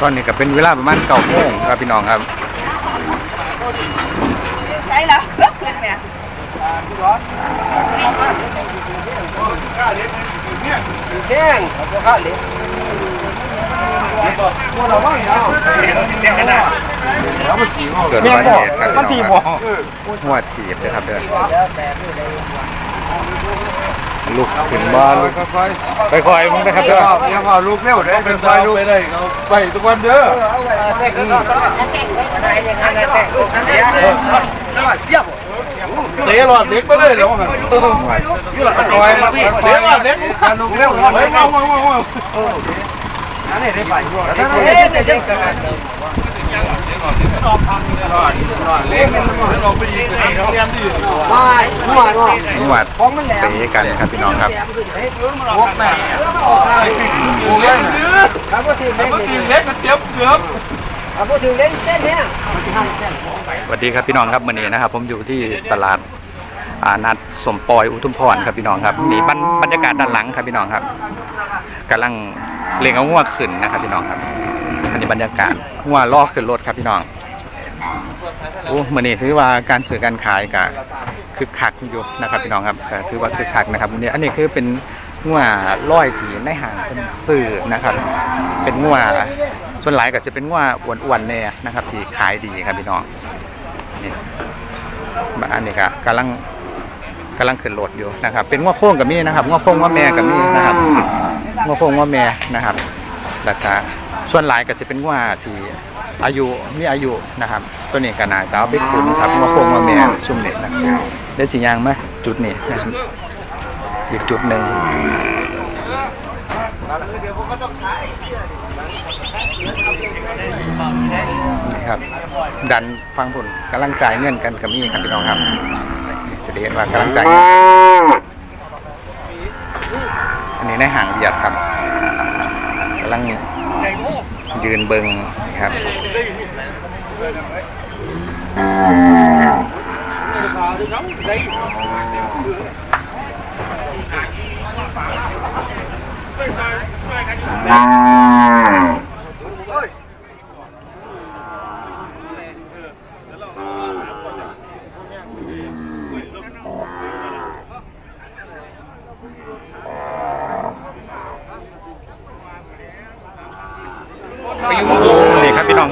ตอนนี้ก็เป็นเวลาประมาณเก้าโมงครับพี่น้องครับใช่แล้วขึ้นแม่แข้งเอาข้าวเหล็กพวกเราว่าอย่างนี้เกิดอุบัติเหตุครับพี่น้องครับหัวถีบเลยครับเด้อแล้วแต่ไม่ได้ลุกขึ้นบ้านลุกค่อยๆมึงนะครับเด้อยังเอาลูกเร็วได้เป็นไปลูกไปได้เขาไปทุกวันเด้อเอาแท่งก็ต้องได้ยังไงแท่งนั่นเองเทียบเตะหลอดเด็กไปเลยแล้วมันหัวคอยมาเตะหลอดเด็กลูกเร็วเฮ้ยว้าวว้าวว้าวนั่นเองได้ไปเอ๊ะแต่ยังกันเล็กมันออกไปยิงเรียนดีไม่ หัวเนาะหัวของมันแหลมเตะกันครับพี่น้องครับพวกแม่กูเล่นดื้อครับว่าทีมเล่นมันกินเล็กก็เจ็บเกือบครับว่าทีมเล่นเต้นเนี่ยสวัสดีครับพี่น้องครับวันนี้นะครับ ผมอยู่ที่ตลาดอานัดสมปอยอุทุมพรครับพี่น้องครับนี่บรรยากาศด้านหลังครับพี่น้องครับกำลังเล็งเอาหัวขึ้นนะครับพี่น้องครับ อันนี้บรรยากาศหัวลอกขึ้นรถครับพี่น้องโอ้มื่อนี้ถือว่าการสื่อการขายกะคึกคักอยู่นะครับพี่น้องครับก็ถือว่าคึกคักนะครับวันนี้อันนี้คือเป็นงัวร้อยที่ในห้างเป็นสื่อนะครับ เป็นงัวส่วนหลายก็จะเป็นงัวอ้วนๆเนี่ยนะครับ ที่ขายดีครับพี่น้องนี่มาอันนี้ก็กำลังกำลังขึ้นรถอยู่นะครับ เป็นงัวโค้งกับมีนะครับงัวโค้งงัวแม่กับมีนะครับงัวโค้งงัวแม่นะครับแล้วก็ ส่วนหลายก็จะเป็นงัวที่อายุมีอายุนะครับ ตัวนี้ก็น่าจะเอาไปขุนครับงัวโค้งงัวแม่ซุ่มเนี่นะได้สียางไหมจุดนี้นะครับอีกจุดหนึ่งนี่ครับ ดันฟังผลกำลังจ่ายเงินกันกับมี่ครับพี่น้องครับนี่แสดงว่ากำลังจ่ายอันนี้ในห่างเบียดครับกำลัง ยืนเบิงครับอ่า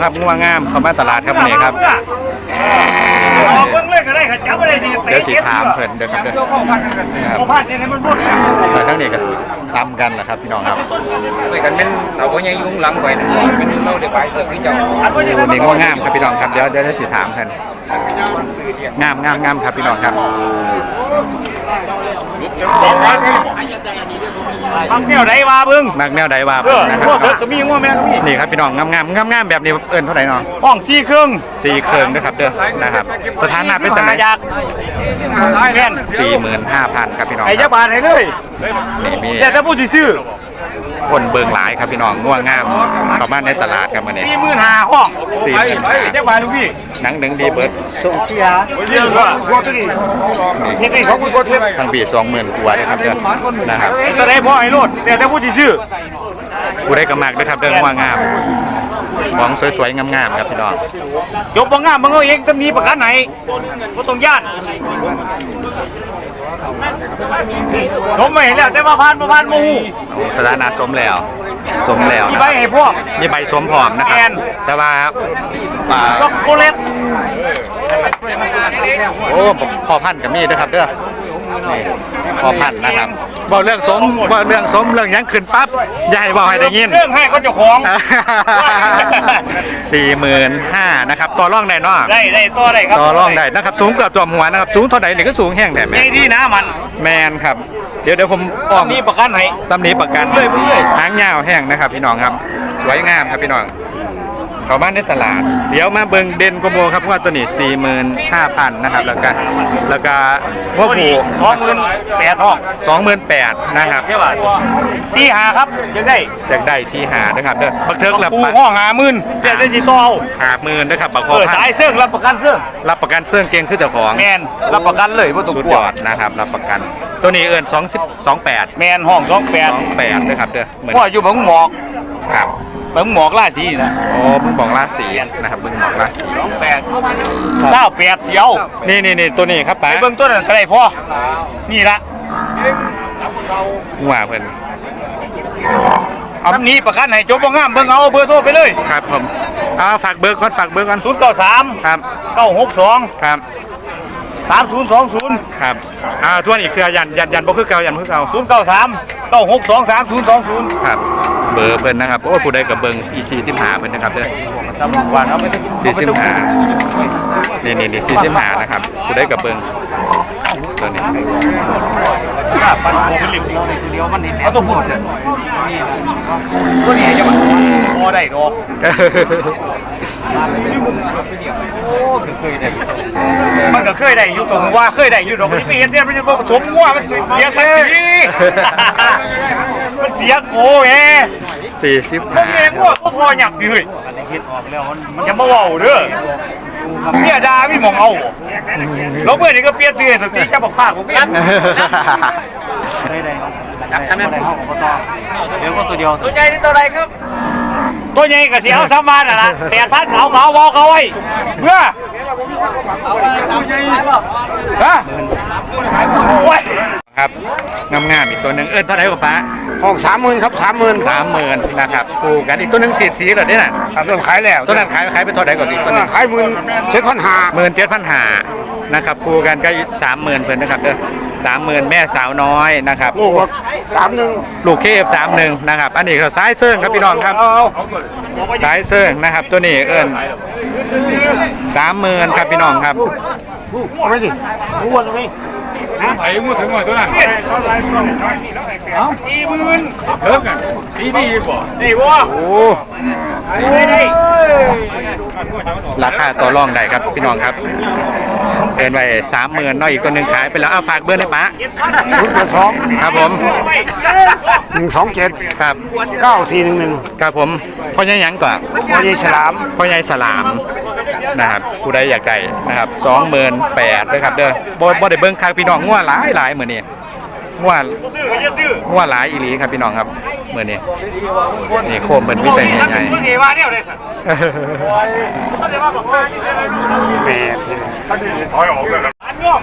ครับง่วงงามเข้ามาตลาดครับวันนี้ครับ บอกเบิ่งเลยก็ได้ค่ะจับไม่ได้สิเดี๋ยวสีถามเพิ่นเดี๋ยวครับเดี๋ยวนะครับพลาดยังไงมันพูดกันแล้วทั้งนี้ก็ตามกันแหละครับพี่น้องครับไปกันเป็นเราก็ยังยุ่งหลังไปนะเป็นเราได้ไปเสิร์ฟที่เจ้านี่ง่วงงามครับพี่น้องครับเดี๋ยวเดี๋ยวได้สีถามเพิ่นงามงามงามครับพี่น้องครับ ทำแนวไหนมาเบิ่งมักแนวใดว่าเอเพิ่อนะคพวกเถิรัดบก็มีง่วงแม่ก็มีนี่ครับพี่น้องงามงามงามงามแบบนี้เอิ้นเท่าไหร่เนาะห้องสี่ครึ่งสี่เครื่องนะครับเด้อนะครับ สถานะเป็นจังไดอยากแม่นสี่หมื่นห้าพันครับพี่น้องไอ้คเจ้ารับบาทให้เลยนี่มี แต่ถ้าพูดซื้อ คนเบิงหลายครับพี่น้องง่วงงามเข้ามาในตลาดครับวันนี้สี่หมื่นห้าห้องสี่หมื่นห้าเจ้าบาทลูกพี่หนังหนึ่งดีเบิร์ดส่งเชียร์เยอะกว่าเฮ็ดได้สองคนก็เทปทั้งปีสองหมื่นกว่าเลยครับเด้อนะครับจะได้พ่อให้โลดแต่ถ้าพูดซื้อผู้ได้กระมากด้วยครับเด้อง่วงงามของสวยๆงามๆครับพี่น้องยกบ่งามมึงเอาเองตำนี้ประกันไหนบ่ต้องย่าน ผมไม่เห็นแล้วแต่มาผ่านมาผ่านหมู่โอ้สถานะสมแล้ว สมแล้วมีนะใบให้พวก มีใบสมพร้อมนะครัแม่บน แต่ว่าอ่าก็โกเล็ตโอ้พอพันธุ์กับมีด้วยครับเด้อ นี่พอพันธุ์นะครับบอกเรื่องสมบอกเรื่องสมเรื่องหยังขึ้นปั๊บอย่าให้บอกให้ได้ยิน เรื่องให้เขาเจ้าของ สี่หมื่นห้านะครับต่อร่องได้เนาะได้ได้ตัวได้ครับต่อร่องได้นะครับ สูงเกือบจอมหัวนะครับ สูงเท่าไหร่นี่ก็สูงแห้งแหละแม่ในที่น้ามันแมนครับ เดี๋ยวเดี๋ยวผมอ้อม นี่ประกันให้ ตำหนี้ประกันเรื่อยๆเรื่อยหางยาวแห้งนะครับพี่น้องครับ สวยงามครับพี่น้อง เขาบ้านในตลาด เดี๋ยวมาเบิงเด่นกว่าโมครับว่าตัวนี้สี่หมื่นห้าพันนะครับ แล้วก็แล้วก็พวกผูสองหมื่นแปดห้องสองหมื่นแปดนะครับใช่ป่ะสี่หาครับยังได้อยากได้สีหานะครับเด้อบักเทิกรับปูห้องหาหมื่นเดี๋ยวได้จีต่อเอาหาหมื่นนะครับบักพเอออพันสายเสื่องรับประกันเสื่องรับประกันเสื่องเก่งคือเจ้าของแมนรับประกันเลยว่าต้องสุดกลัยวอดนะครับรับประกันตัวนี้เอินสองสิบสองแปดแมนห้องสองแปดสองแปดนะครับเด้อเหมือนพ่ออยู่บังหมอกครับ ไปมึงหมอกล่าสีนะโอ้บึงบอกราศีนะครับบึงบอกราศีแปดเศร้าแปดเสียวนี่นี่นี่ตัวนี้ครับไปป๋าเบิ่งต้นนั้นก็ได้พ่อนี่ละว่าเพิ่นทำนี้ประกันให้จบบ่งามเบิ่งเอาเบอร์โทรไปเลยครับผมเอาฝากเบอร์ก่อนฝากเบอร์ก่อน0 9 3 ครับ9 6 2 ครับ3 0 2 0 ครับอ่าทวนอีกคือยันยันยันบ่คือเก่ายันบ่คือเก่า0 9 3 9 6 2 3 0 2 0ครับ เบอร์เพิ่นนะครับโอ้ผู้ใดกับเบิ่งอี45เพิ่นนะครับเด้อจำวันเอาไป45นี่นี่นี่45นะครับผู้ใดกับเบิ่งตัวนี้ปันโมเป็นเหล็กเดียวมันนี่เอาตัวพูดเถอะตัวนี้จะมาพอได้ดอกมันก็เคยได้อยู่ตรงว่าเคยได้อยู่ดอกมันไม่เห็นเนี่ยมันจะผสมงัวมันเสียศักดิ์ศรี มันเสียโกแฮ45พวกเองว่าเขาพอหยักดิเฮ้ยมันจะมาเว้าเด้อเมียดาไม่มองเอาแล้วเมื่อนี้ก็เปลี่ยนชื่อสติจะบอกภาคผมเปลี่ยนจับกันนั่นตัวใหญ่นี่ตัวอะไรครับ ตัวใหญ่ก็สิเอาสามวันอะนะแปดพันเอาเหมาบอกเอาไว้เพื่อเอาไปสามตัวขายเปล่าฮะโอ้ย ครับงามๆอีกตัวหนึงเอิ้นเท่าไหร่กว่าป้าห้องสามหมื่นครับสามหมื่น30,000นะครับคู่กันอีกตัวหนึงสีสีเหรอเนี่ยน่ะครับเริ่มขายแล้วตัวนั้นขายขายไปเท่าไหร่ก่อนอีกตัวหนึงขายหมื่นเจ็ดพันห้าหมื่นเจ็ดพันหานะครับคู่กันก็สามหมื่นเพิ่นนะครับเด้อสามหมื่นแม่สาวน้อยนะครับลูกสามหนึ่งลูกเคฟสามหนึ่งนะครับ อันนี้ก็ซ้ายเซิงครับพี่น้องครับซ้ายเซิงนะครับตัวนี้เอิ้นสามหมื่นครับพี่น้องครับเอาไปดิไอ้งูถึงหน่อยตัวนั้นสี่หมื่นเถิงกันทีนี่อีกบ่นี่วะโอ้ไม่ได้ราคาต่อรองได้ครับพี่น้องครับเกินไปสามหมื่นน้อยอีกตัวหนึ่งขายไปแล้วเอาฝากเบอร์ให้ป้าศูนย์แปดสองครับผมหนึ่งสองเจ็ดครับเก้าสี่หนึ่งหนึ่งครับผมพ่อใหญ่หยังก่อนวันนี้ฉลามพ่อใหญ่สลาม นะครับผู้ใดอยากได้นะครับสองหมื่นแปดนะครับเด้อบ่บ่ได้เบิ่งคักพี่น้องงัวหลายหลายมื้อนี้งัวซื้อก็จะซื้องัวหลายอีหลีครับพี่น้องครับมื้อนี้นี่โคมเบิ่นมีแต่ใหญ่ซื้อสีว่าเนี่ยเลยสัตว์ๆเขาจะมาบอกว่าแม่ถอยออกเลยครับอันย่อม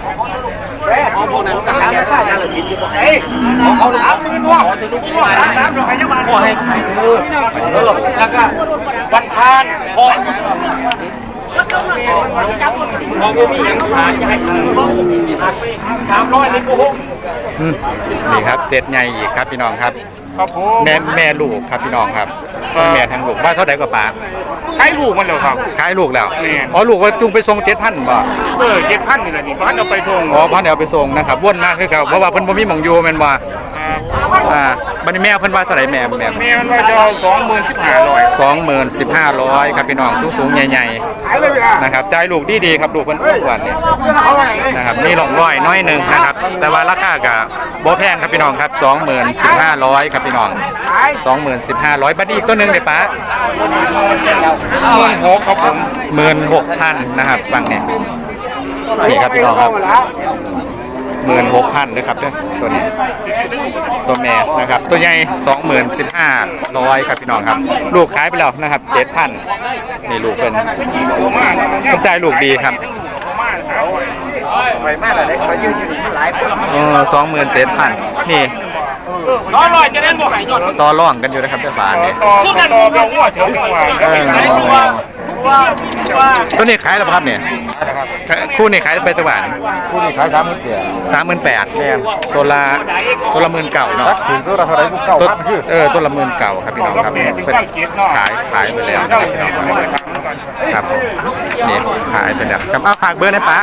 เฮ้ยเขาสามหมื่นวะสามสามดอกไม้ยังมาพอให้ขายเออแล้วก็วันทานพอ พอกูมีอย่างขายให้สามร้อยเลยกูหกอืมนี่ครับเซตใหญ่อีกครับพี่น้องครับ ครับผมแม่แม่ลูกครับพี่น้องครับทั้งแม่ทั้งลูกว่าเท่าไหร่กว่าป้าให้ลูกมันเลยครับ ขายลูกแล้ว แม่ อ๋อลูกว่าจุงไปส่ง7,000บ่เออเจ็ดพันนี่แหละนี่พันเอาไปส่งอ๋อพันเดี๋ยวเอาไปส่งนะครับวนมากคือเขาเพราะว่าเพิ่นบ่มีหม่องอยู่แม่นบ่ อ่าบัดนี้แม่เพิ่นว่าเท่าไหร่แม่แม่แม่มันว่าจะเอาสองหมื่นสิบห้าร้อยสองหมื่นสิบห้าร้อยครับพี่น้องสูงสูงๆใหญ่ๆนะครับใจายลูกดีดีๆครับลูกเพิ่นอ้วนเนี่ยนะครับนี่หลงร้อยน้อยหนึ่งนะครับ แต่ว่าราคากับโบแพงครับพี่น้องครับสองหมื่นสิบห้าร้อยครับพี่น้องสองหมื่นสิบห้าร้อยบัดนี้อีกตัวหนึ่งเลยป้า หมื่นหกครับผมหมื่นหกพันนะครับฟังเนี่ยนี่ครับพี่น้องครับ หมื่นหกพันเลยครับเด้อตัวนี้ ตัวแม่นะครับ ตัวใหญ่สองหมื่นสิบห้าร้อยครับพี่น้องครับ ลูกขายไปแล้วนะครับเจ็ดพันนี่ลูกเป็นกระจายลูกดีครับไปแม่ละเด็กเขายืนอยู่หลายคนเออสองหมื่นเจ็ดพันนี่ร้อยร้อยจะเล่นบ่หายยอดต่อร่องกันอยู่นะครับเจ้าบานนี่ต่อต่อเราหัวเถียวจังหวะเออว่าว่าว่า ตัวนี้ขายแล้วป่ะครับเนี่ยคู่นี้ขายไปตัวบาทคู่นี้ขายสามหมื่นเดียวสามหมื่นแปดตัวละตัวละหมื่นเก่าเนาะตัดถึงตัวละเท่าไหร่กูเก้าตัวพันคือเออตัวละหมื่นเก่าครับพี่น้องครับเป็นขายขายไปแล้วนะครับพี่น้องครับ ครับผมนี่ขายไปแล้วครับเอาฝากเบอร์นะป้า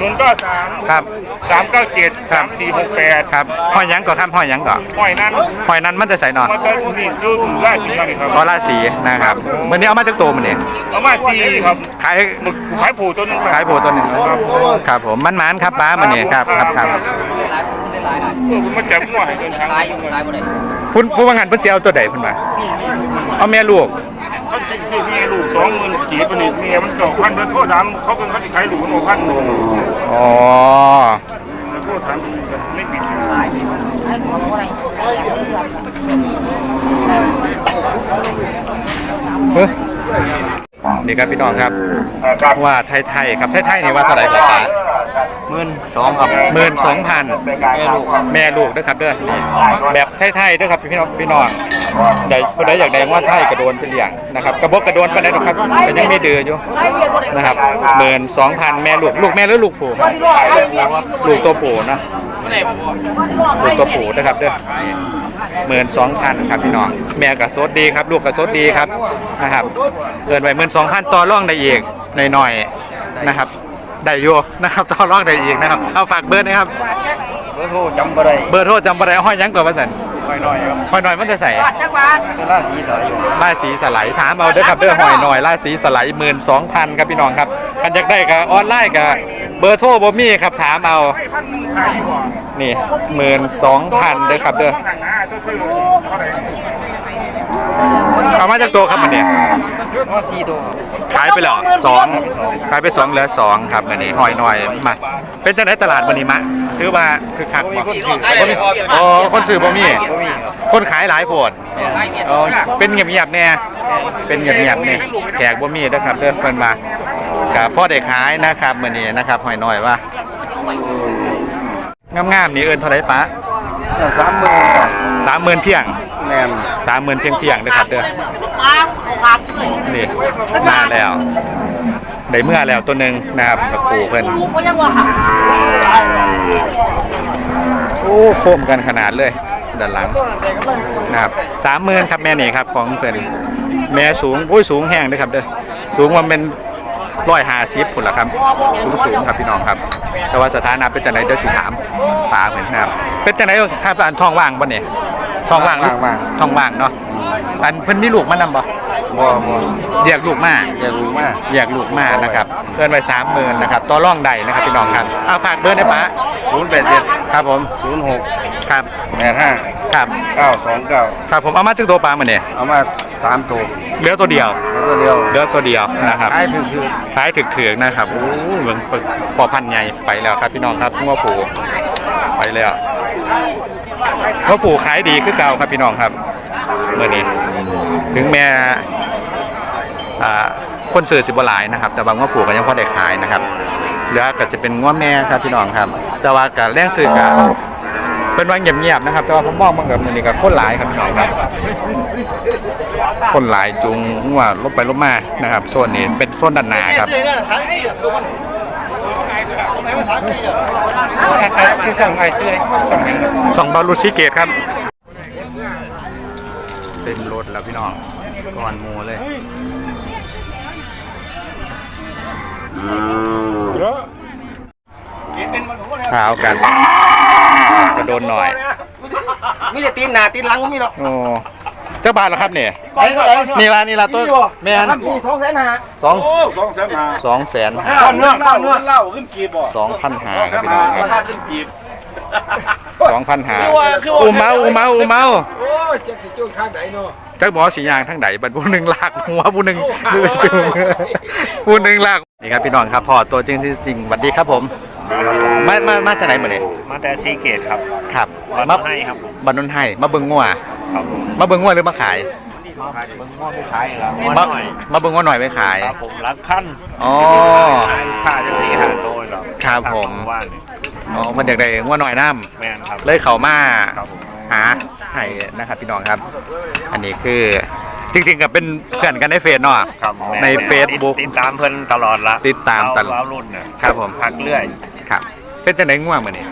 ศูนย์เก้าสามครับ สามเก้าเจ็ดสามสี่หกแปดครับห้อยหยังก่อนครับห้อยหยังก่อนหอยนั้นห้อยนั้นมันจะใส่หนอนมันจะนี่ดูล่าสีมาเลยครับก็ราศีนะครับวันนี้เอามาจากตัวมันเนี่ยเอามาสี่ครับขายหมึกขายผูตัวนึงขายโผตัวหนึ่งครับผมมันมันๆครับป้ามันเนี่ยครับครับครับมันจะมั่วให้เดินทางขายอยู่ขายบ่ได้ พุ่นผู้ว่างานเพุ่นเสียเอาตัวใดพุ่นมา เอาแม่ลูก เขาจะซื้อมีลูกสองหมื่นกีบนี่เมียมันเก่าพันเดินโทษถามเขาเป็นเขาจะขายลูกมันพันหนึ่งอ๋อแล้วโทษถามไม่ปิดเฮ้ยนี่ครับพี่น้องครับว่าไทยๆครับไทยๆนี่ว่าเท่าไหร่ครับป้าหมื่นสองครับหมื่นสองพันแม่ลูกครับแม่ลูกด้วยครับเด้อนี่แบบไทยๆด้วยครับพี่น้องพี่น้อง ใหญ่ผู้ใดอยากได้ว่าไทยกระโดนไปเลี้ยงนะครับกระบอกกระโดนไปไหนหรอกครับแต่ยังมีเดืออยู่นะครับหมื่นสองพันแม่ลูกลูกแม่หรือลูกผู้ครับลูกตัวผู้นะลูกตัวผู้นะครับเด้อหมื่นสองพันครับพี่น้องแม่กับโซดดีครับลูกกับโซดดีครับนะครับเกินไปหมื่นสองพันต่อร่องได้อีกหน่อยๆนะครับได้อยู่นะครับต่อร่องได้อีกนะครับเอาฝากเบอร์นะครับ เบอร์โทรจำบ่ได้เบอร์โทรจำบ่ได้ห้อยหยังก่อนว่าซั่น หน่อยหน่อยครับห้อยหน่อยมันจะใส่เป็นราศีสายอยู่ล่าสีสไลด์ถามเอาเด้อครับเด้อห้อยหน่อยล่าสีสไลด์12,000ครับพี่น้องครับกันอยากได้ก็ออนไลน์ก็เบอร์โทรบ่มีครับถามเอานี่12,000เด้อครับเด้อ เอามาจากตัวครับมันเนี่ยก็สี่ตัวขายไปแล้วสองขายไปสองเหลือสองครับมันนี่หอยหน่อยมา เป็นจังได๋ตลาดวันนี้มะถือว่าคือคักบ่คนอ๋อคนซื้อบ่มีก็มีครับคนขายหลายโพดเออเป็นเงียบๆเนี่ยเป็นเงียบๆเนี่ยแขกบ่มีนะครับเด้อเพิ่นมากับพ่อได้ขายนะครับมื้อนี้นะครับหอยน้อยว่างามๆนี่เอิ้นเท่าไหร่ปะสามหมื่น 30,000เพียงแน่น30,000เพียงเพียงๆนะครับเด้อนี่มาแล้วได้เมื่อแล้วตัวหนึงนะครับกับปู่เพิ่นโอ้โคมกันขนาดเลยด้านหลังนะครับสามหมื่นครับแม่นี่ครับของเพิ่นแม่สูงโอ้ยสูงแห้งเด้วยครับเด้อสูงมันเป็นร้อยห้าสิบผุนละครับ สูงสูงครับพี่น้องครับ แต่ว่าสถานะเป็นจังไหนเดี๋ยวสิถามปลาเพิ่นนะครับ เป็นจังไหนครับอันท้องว่างบ่เนี่ย ท้องว่างหรือว่างท้องว่างเนาะอันเพิ่นมีลูกมานำบ่ๆบ่บ่เรียกลูกมาอย่ารู้มากเรียกลูกมานะครับเกินไปสามหมื่นนะครับต่อร่องใดนะครับพี่น้องครับเอาฝากเบอร์ได้ปะศูนย์แปดเจ็ดครับผมศูนย์หกครับแปดห้าครับเก้าสองเก้าครับผมเอามาถึงตัวปลามาเนี่ยเอามาสามตัวเหลือตัวเดียวแล้วตัวเดียวเหลือตัวเดียวนะครับขายถึงคือท้ายถึกถึกๆนะครับโอ้เหมือนปอพันธุ์ใหญ่ไปแล้วครับพี่น้องครับงัวผูไปแล้ว งัวผูขายดีคือเก่าครับพี่น้องครับเมื่อนี้ถึงแม่คนซื้อสิบหลายนะครับ แต่บางงัวผูก็ยังพอได้ขายนะครับเหลือก็จะเป็นงัวแม่ครับพี่น้องครับ แต่ว่าการแรงซื้อกับเป็นว่าเงียบๆนะครับ แต่ว่าผมมองมันกับมือนี้กับคนหลายครับพี่น้องครับ คนหลายจุงงัวลบไปลบมานะครับโซนนี้เป็นโซนด้านหน้าครับ ซื้อสั่งใครซื้อสั่งไหนสองบาลูชิเกตครับเป็นรถแล้วพี่น้องก่อนหมูเลยขาวกันกระโดนหน่อยมีแต่ตีนหน้าตีนหลังก็มีหรอกโอ้ เจ้าบาทแล้วครับเนี่ยไปเท่าไหร่นี่ละนี่ละตัวแมนนี่สองแสนห้าสองโอ้สองแสนห้าสองแสนเล่าเนื้อเล่าเนื้อเล่าขึ้นกีบบ่สองพันหาครับพี่น้องครับถ้าขึ้นกีบสองพันหาอูเมาอูเมาอูเมาโอ้ยจะสิจุ้งข้างไหนเนาะจักหมอสียางทั้งใดบัดผู้หนึ่งลากหัวผู้หนึ่งผู้หนึ่งลากนี่ครับพี่น้องครับพอตัวจริงจริงสวัสดีครับผมมามามาจากไหนหมดเนี่ยมาแต่ซีเกตครับครับบ้านนนท์ให้ครับบ้านนนท์ให้มาเบิ่งงัว ครับมาเบิ่งงัวหรือมาขายเบิ่งง้อไปขายครับมาหน่อยมาเบิ่งงัวหน่อยไปขาย ครับผมรักพันอ๋อค่าจะสี่หาโตยหรอกครับผม ว่าเนี่ยอ๋อมันอยากได้งัวหน่อยน้แมนครับำเลยเข้ามาครับผมหาให้นะครับพี่น้องครับ อันนี้คือจริงๆกับเป็นเพื่อนกันในเฟซเนาะ ครับแม่ใน Facebook ติดตามเพิ่นตลอดละติดตามตลอดเารุ่นเนี่ยครับผมพักเรื่อยครับ เป็นจังไดงัวมื้อนี้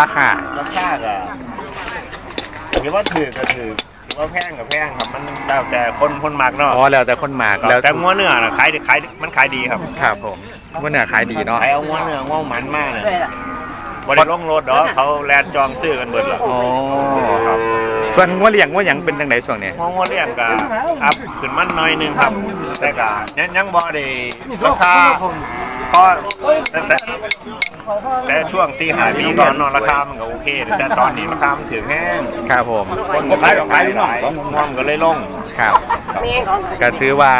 ราคาราคาก็ ถือว่าถือก็ถือถือว่าแพงกับแพงครับ มันแล้วแต่คนคนมักเนาะอ๋อแล้วแต่คนมากครับแล้วแต่งัวเนื้อน่ะขายขายมันขายดีครับครับผมว่าเนี่ยขายดีเนาะขายเอางัวเนื้องัวมันมากเลยบริลงรถดอกเขาแลนจองซื้อกันเบิดหรอกอ๋อครับส่วนว่าเลี้ยงว่าหยังเป็นจังไดช่วงนี้งัวงัวเลี้ยงก็อัพขึ้นมันหน่อยหนึงครับ แต่ก็ยังยังบ่ได้ราคาพอแต่แต่ แต่ช่วง4 5ปีก่อนเนอนราคามันก็โอเค แต่ตอนนี้ราคามันถึงแห้งครับผมคนก็ขายขายหน่อยง่วงก็เลยลงครับก็ถือว่า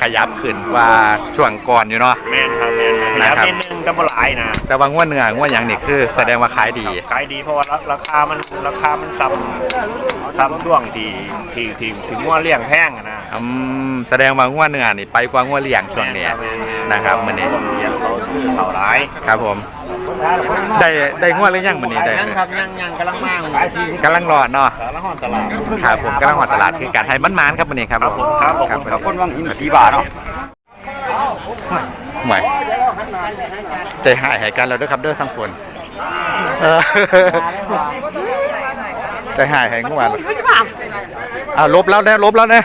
ขยับขึ้นกว่าช่วงก่อนอยู่เนาะแม่นครับแม่นแม่นขนะยับครับนิดนึงก็บ่หลายนะแต่ว่าง่วเนื้อง่วหยังนี่คือ แสดงว่าขายดีขายดีเพราะว่าราคามันราคามันซ้ำซ้ำช่วงที่ที่ที่ถึงว่าเลี้ยงแพงอะนะอืมแสดงว่าง่วเนื้อนี่ไปกว่าง่วเลี้ยงช่วงนี้นะครับมื้อนี้ เลี้ยงเขาซื้อเขาหลายครับผม ได้ได้ง่วหรือยังมื้อนี้ได้ยังครับยังยังกำลังมากกำลังรอดเนาะสารห้องตลาดครับผมกำลังหอดตลาดคือการให้มันมานๆครับมื้อนี้ครับครับผมครับขอบคุณครับคนว่างหินสีบาทเนาะหมายใจหายหายกันแล้วเด้วยครับเด้อทั้งคนเออใจหายหายง่วงอ่าลบแล้วนะลบแล้วนะ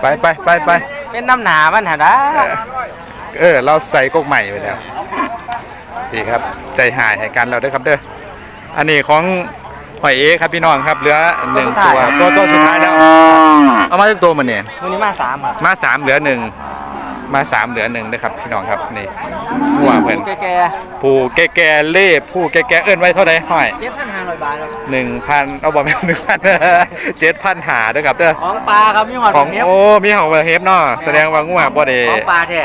ไปไปไปไปเป็นน้ำหนามันหาได้ เออ เราใส่กกใหม่ไปแล้วดีครับ ใจหายให้กันเราด้วยครับเด้อ อันนี้ของหอยเอครับพี่น้องครับเหลือหนึ่งตัวตัวตัวสุดท้ายแล้ว เอามาจากตัวมันเนี่ยวันนี้มาสามครับมาสามเหลือหนึ่งมาสามเหลือหนึ่งนะครับพี่น้องครับนี่หัวเพิ่นแก่ผู้แก่แก่ๆเล่ผู้แก่แก่ๆเอิ้นไว้เท่าไหร่ห้อยๆเจ็ดพันห้าร้อยบาทครับหนึ่งพันเอาบอกแม่หนึ่งพันเจ็ดพันหาเด้อครับเด้อของปลาครับมีหอดของเนี้ยโอ้มีของเฮฟเนาะแสดงว่างัวบ่ได้ของปลาแท้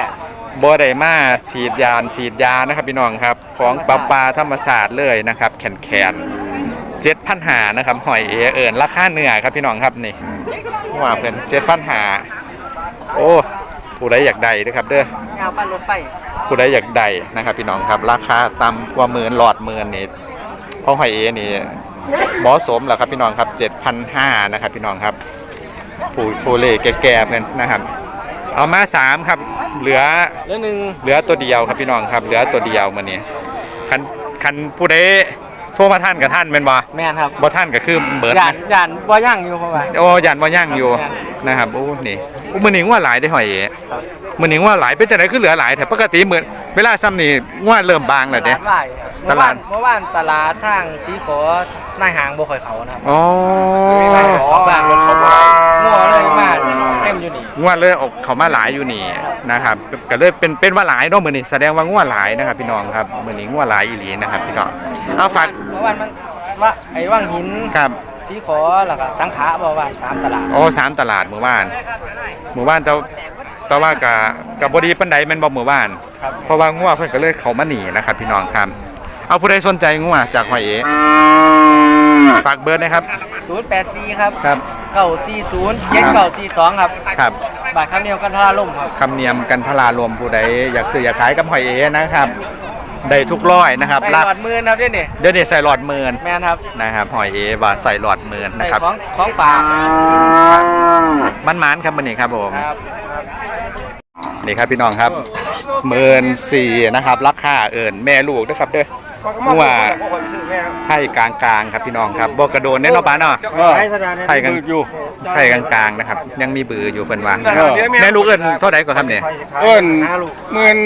บ่ได้มาฉีดยาฉีดยานะครับพี่น้องครับ ของปลาปลาธรรมศาสตร์เลยนะครับ แขนแขนเจ็ดพันหานะครับหอยเอเอิญราคาเนื้อครับพี่น้องครับนี่ว่าเพิ่นเจ็ดพันหาโอ้ผู้ใดอยากได้เด้อครับเด้อยาวปั้นรถไฟผู้ใดอยากได้นะครับ พี่น้องครับราคาต่ำกว่าหมื่นหลอดหมื่นนี่ของหอยเอนี่เหมาะสมแล้วครับพี่น้องครับ7,500นะครับพี่น้องครับผู้ผู้เล่แก่ๆเพิ่นนะครับ เอามาสามครับ เหลือเรื่องหนึ่งเหลือตัวเดียวครับพี่น้องครับ เหลือตัวเดียวมื้อนี้คันคันผู้ใดโทรมาท่านกับท่านแม่นบ่แม่นครับบ่ท่านก็คือเบิดยานยานบ่ย่างอยู่เพราะว่าโอ้ยันว่าย่างอยู่นะครับโอ้นี่โอ้มื้อนี้ว่าหลายได้อหอยเอ๋ มื้อนี้ว่าหลายเป็นจังไดคือเหลือหลายแต่ปกติเหมือนเวลาซ้ำนี่ว่าเริ่มบางแล้วตเด้ลาดว่ายครับตลาดเมื่อวานตลาดทางสีขอหน้าหางบ่ค่อยเขานะครับอ๋อเขาบางรถเขาบ่งัวเลยมาเต็มอยู่นี่ว่าเลยออกเขามาหลายอยู่นี่นะครับก็เลยเป็นเป็นว่าหลายเนาะมื้อนี้แสดงว่างัวหลายนะครับ พี่น้องครับมื้อนี้งัวหลายอีหลีนะครับพี่น้องเอาฝากเมื่อวานมันว่าไอ้ว่างหินครับสีขอแล้วก็สังขาบ่วานสามตลาด โอ้สามตลาดหมู่บ้านหมู่บ้านแต่ แต่ว่ากับกับบดีปันใดแม่นบ่หมู่บ้าน ครับเพราะว่างัวเพิ่นก็เลยเขามาหนีนะครับ พี่น้องครับ เอาผู้ใดสนใจงัวจากหอยเอฝากเบอร์นะครับ084ครับครับ940 7942ครับครับบาทคำเดียวกันทาราล่มครับ คำเนียมกันทลารวมผู้ใดอยากซื้ออยากขายกับหอยเอนะครับ ได้ทุกร้อยนะครับใส่รัหลอดมือนะครับเด้นี่เดี๋ยวนี้ใส่หลอดหมื่นแม่นครับนะครับหอยเอว่าใส่หลอดหมื่นใส่นะครับ ของของฝากมันมันๆครับวันนี้ครับผม ครับ นี่ครับพี่น้องครับหมื่นสี่นะครับราคาเอิญแม่ลูกนะครับเด้องัวไทยกลางๆครับพี่น้องครับบ่กระโดนเน้นเนาะป้าเนาะไทยกลางอยู่ไทยกลางๆนะครับ ยังมีบืออยู่เพิ่นว่าแม่ลูกเอิญเท่าไหร่ก่อนครับเนี่ยเอิ้นหมื่น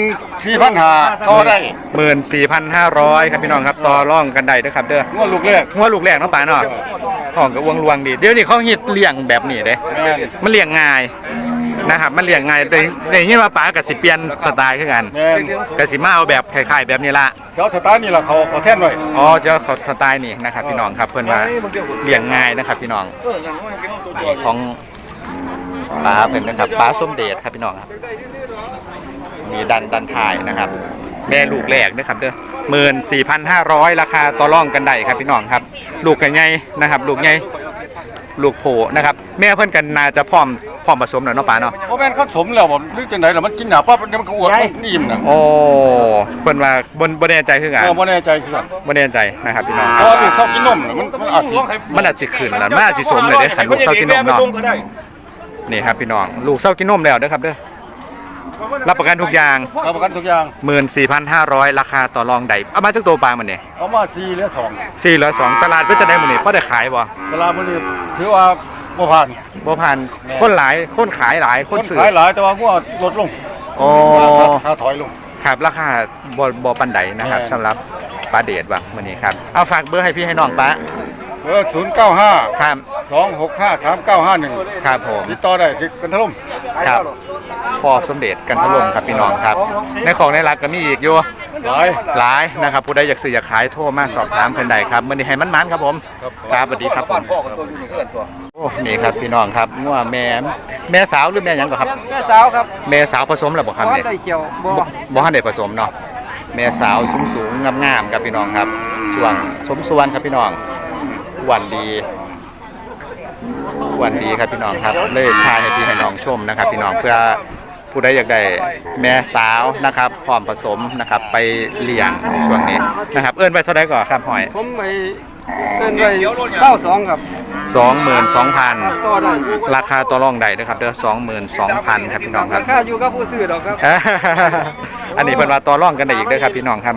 สี่พันห้าต่อได้หมื่นสี่พันห้าร้อยครับพี่น้องครับต่อร่องกันได้เด้อครับเด้องวดลูกแรกงัวลูกแรกเนาะป้าเนาะห้องกับวงลวงดีเดี๋ยวนี้เขาฮิตเลี้ยงแบบนี้เด้แม่นมันเลี้ยงง่าย นะครับมันเลี้ยงง่ายแต่แต่อย่างนี้ว่าป๋ากับสิเปลี่ยนสไตล์คือกันแม่นกับสิมาเอาแบบคล้ายๆแบบนี้ละเจ้าสตาร์นี่ล่ะเขาเขาแท่นไว้อ๋อเจ้าเขาสไตล์นี่นะครับพี่น้องครับเพื่อนว่าเลี้ยงง่ายนะครับพี่น้องของป๋าเป็นนะครับป๋าส้มเดชครับพี่น้องครับมีดันดันถ่ายนะครับ แม่ลูกแรกนะครับเด้อหมื่นสี่พันห้าร้อยราคาต่อรองกันได้ครับพี่น้องครับ ลูกกันใหญ่นะครับ ลูกใหญ่ลูกโผนะครับ แม่เพื่อนกันน่าจะพร้อม พร้อมผสมแล้วเนาะป๋าเนาะเพราะแม่นเขาสมแล้วบ่นึกจังได๋ล่ะมันกินหนาปั๊บมันก็อวดมันอิ่มน่ะโอ้เพิ่นว่าบนบนแน่ใจคือกันเออบ่แน่ใจคือกันบนแน่ใจนะครับพี่น้องเพราะว่าลูกเขากินนมน่ะมันมันอาจสิมันอาจสิขึ้นแล้วมันอาจสิสมเลยเด้อขันลูกเศร้ากินนมเนาะนี่ครับพี่น้องลูกเศร้ากินนมแล้วเด้อครับเด้อรับประกันทุกอย่างรับประกันทุกอย่าง14,500ราคาต่อรองใดเอามาจากตัวปลามันนี่เอามา4เหลือ2 402ตลาดเพิ่นจะได้มื้อนี้พอได้ขายบ่ตลาดมื้อนี้ถือว่า บ่ผ่านบ่ผ่านคนหลายคนขายหลายคนซื้อขายหลายแต่ว่างัวลดลงโอ้ค่าถอยลงครับราคาบ่บ่ปานใดนะครับแม่นสำหรับปลาเดชว่ะมื้อนี้ครับเอาฝากเบอร์ให้พี่ให้น้องปะเบอร์095ครับ265 3951ครับผมติดต่อได้ที่กันทะลุมครับ พ่อสมเด็จกันทะลมครับพี่น้องครับ ในของในรัฐก็มีอีกอยู่หลายหลายนะครับผู้ใดอยากซื้ออยากขายโทรมาสอบถามเพิ่นได้ครับมื้อนี้ให้มันมันๆครับผมครับสวัสดีครับผมพ่อกับตัวอยู่นี่เพื่อนตัวโอ้นี่ครับพี่น้องครับงัวแม่แม่สาวหรือแม่หยังก่อนครับ แม่สาวครับแม่สาวผสมแล้วบ่ครับบ้านเนี่ยได้เขียวบ่บ่บ่ทันได้ผสมเนาะแม่สาวสูงสูงงามงามๆครับพี่น้องครับช่วงสมส่วนครับพี่น้องอ้วันดีอ้ วันดีครับพี่น้องครับเลยพายให้พี่ให้น้องชมนะครับ พี่น้องเพื่อผู้ใดอยากได้แม่สาวนะครับพร้อมผสมนะครับ ไปเลี้ยงช่วงนี้นะครับ เอิ้นไว้เท่าใดก่อนครับหอยผมไปเอิ้นไว้เศร้าสองครับ22,000 ต่อได้ราคาต่อรองได้นะครับเด้อ22,000ครับพี่น้องครับราคาอยู่กับผู้ซื้อดอกครับ อันนี้เพิ่นว่าต่อรองกันได้อีกเด้อครับพี่น้องครับ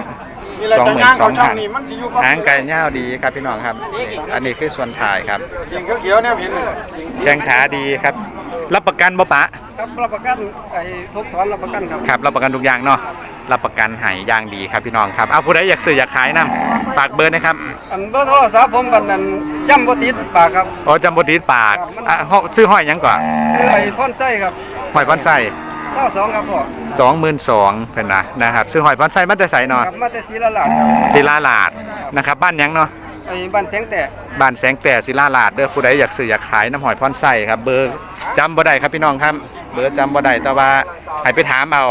สองหมื่นสองพันหางไก่เง่าวดีครับพี่น้องครับอันนี้คือส่วนถ่ายครับ ยิงเขียวๆเนี่ยเห็นเลยแข้งขาดีครับ รับประกันบ่ปะครับรับประกันไอ้ทบถอนรับประกันครับครับรับประกันทุกอย่างเนาะรับประกันใหายอย่างดีครับพี่น้องครับเอาผู้ใดอยากซื้ออยากขายนํฝากเบอร์นะครับอันเบอร์โทรศัพท์ผมกันนั้นจำบ่ติดปากครับอ๋อจำบ่ติดปากอะห้องซื้อห้อยหยังก่อนซื้อไอ้พ่อนไส้ครับห้อยพอนไส้ เศร้าสองครับพ่อ22,000เพิ่นนะนะครับซื้อห้อยพอนไส้มาแต่ไสเนาะครับมาแต่ศรีละลาดครับศิลาลาดนะครับบ้านหยังเนาะไอ้บ้านแสงแต่บ้านแสงแต่ศิลาลาดเด้อผู้ใดอยากซื้ออยากขายน้ำหอยพรไส้ครับเบอร์จำบ่ได้ครับพี่น้องครับ เบอร์จำบ่ได้แต่ว่าให้ไปถามเอา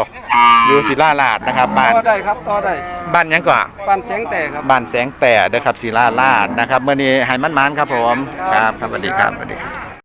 อยู่ศิลาลาดนะครับบ้านต่อได้ครับต่อได้บ้านหยังก่อบ้านแสงแต่ครับ บ้านแสงแต่เด้อครับศิลาลาดนะครับมื้อนี้ให้มันมันๆครับผมครับครับสวัสดีครับสวัสดีครับ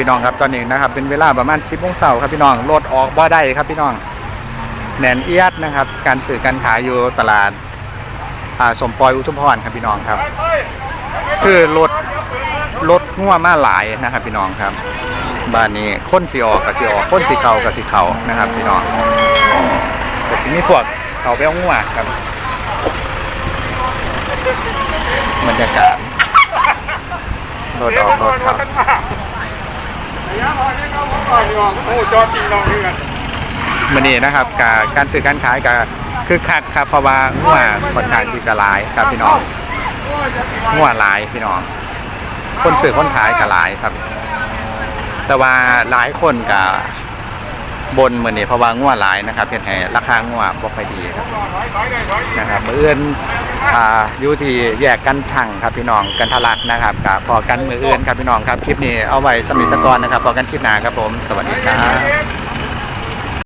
พี่น้องครับตอนนี้นะครับเป็นเวลาประมาณ10โมงเช้าครับพี่น้องรถออกบ่ได้ครับพี่น้องแหนนเอียดนะครับ การสื่อการขายอยู่ตลาดสมปอยอุทุมพรครับพี่น้องครับ คือรถรถง่วมาหลายนะครับพี่น้องครับบ้านนี้คนสีออกกับสีออกคนสีเขากับสีเขานะครับพี่น้องแต่ทีนี้พวกเขาไปเอาง่วครับบรรยากาศรถออกรถครับ มันนี่นะครับการการซื้อการขายก็คือคักครับเพราะว่างัวค่อนข้างที่จะหลายครับพี่น้องงัวหลายพี่น้อง คนซื้อคนขายก็หลายครับ แต่ว่าหลายคนกับ บนเหมือนนี่เพราะว่างัวหลายนะครับเพียงแห่ราคางัวบ่ค่อยดีครับนะครับมืออื่นอ่าอยู่ที่แยกกันช่างครับพี่น้องกันทะลักนะครับกับพอกันมืออื่นครับพี่น้องครับคลิปนี้เอาไว้สมิสกรนะครับพอกันคลิปหน้าครับผม สวัสดีครับ